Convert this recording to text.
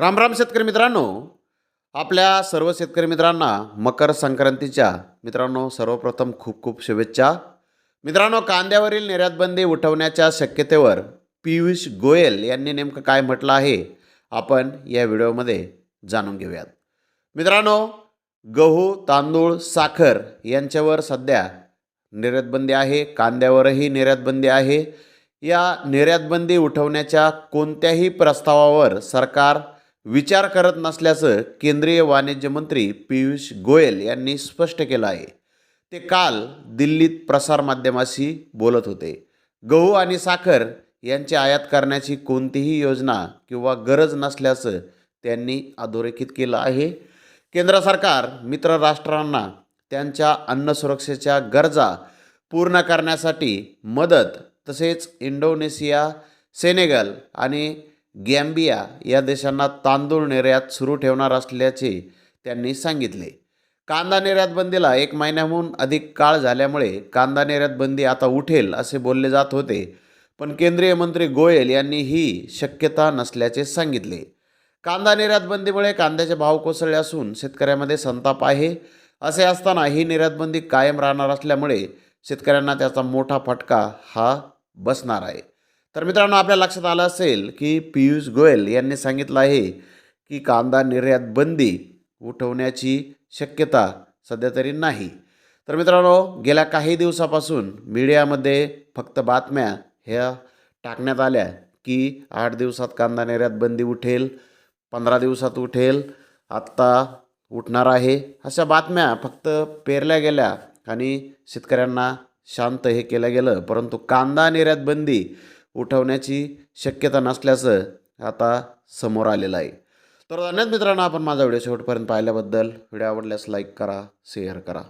राम राम शेतकरी मित्रांनो. आपल्या सर्व शेतकरी मित्रांना मकर संक्रांतीच्या मित्रांनो सर्वप्रथम खूप खूप शुभेच्छा. मित्रांनो कांद्यावरील निर्यातबंदी उठवण्याच्या शक्यतेवर पियुष गोयल यांनी नेमकं काय म्हटलं आहे आपण या व्हिडिओमध्ये जाणून घेऊयात. मित्रांनो गहू तांदूळ साखर यांच्यावर सध्या निर्यातबंदी आहे कांद्यावरही निर्यातबंदी आहे. या निर्यातबंदी उठवण्याच्या कोणत्याही प्रस्तावावर सरकार विचार करत नसल्याचं केंद्रीय वाणिज्य मंत्री पियुष गोयल यांनी स्पष्ट केलं आहे. ते काल दिल्लीत प्रसारमाध्यमाशी बोलत होते. गहू आणि साखर यांची आयात करण्याची कोणतीही योजना किंवा गरज नसल्याचं त्यांनी अधोरेखित केलं आहे. केंद्र सरकार मित्र राष्ट्रांना त्यांच्या अन्नसुरक्षेच्या गरजा पूर्ण करण्यासाठी मदत तसेच इंडोनेशिया सेनेगल आणि गॅम्बिया या देशांना तांदूळ निर्यात सुरू ठेवणार असल्याचे त्यांनी सांगितले. कांदा निर्यात बंदीला एक महिन्याहून अधिक काळ झाल्यामुळे कांदा निर्यात बंदी आता उठेल असे बोलले जात होते पण केंद्रीय मंत्री गोयल यांनी ही शक्यता नसल्याचे सांगितले. कांदा निर्यात बंदीमुळे कांद्याचे भाव कोसळले असून शेतकऱ्यामध्ये संताप आहे. असे असताना ही निर्यातबंदी कायम राहणार असल्यामुळे शेतकऱ्यांना त्याचा मोठा फटका हा बसणार आहे. तर मित्रांनो आपल्या लक्षात आलं असेल की पियुष गोयल यांनी सांगितलं आहे की कांदा निर्यात बंदी उठवण्याची शक्यता सध्या तरी नाही. तर मित्रांनो गेल्या काही दिवसापासून मीडियामध्ये फक्त बातम्या ह्या टाकण्यात आल्या की आठ दिवसात कांदा निर्यात बंदी उठेल पंधरा दिवसात उठेल आत्ता उठणार आहे. अशा बातम्या फक्त पेरल्या गेल्या आणि शेतकऱ्यांना शांत हे केलं गेलं. परंतु कांदा निर्यात बंदी उठवण्याची शक्यता नसल्याचं आता समोर आलेलं आहे. तर धन्यवाद मित्रांनो आपण माझा व्हिडिओ शेवटपर्यंत पाहिल्याबद्दल. व्हिडिओ आवडल्यास लाईक करा शेअर करा.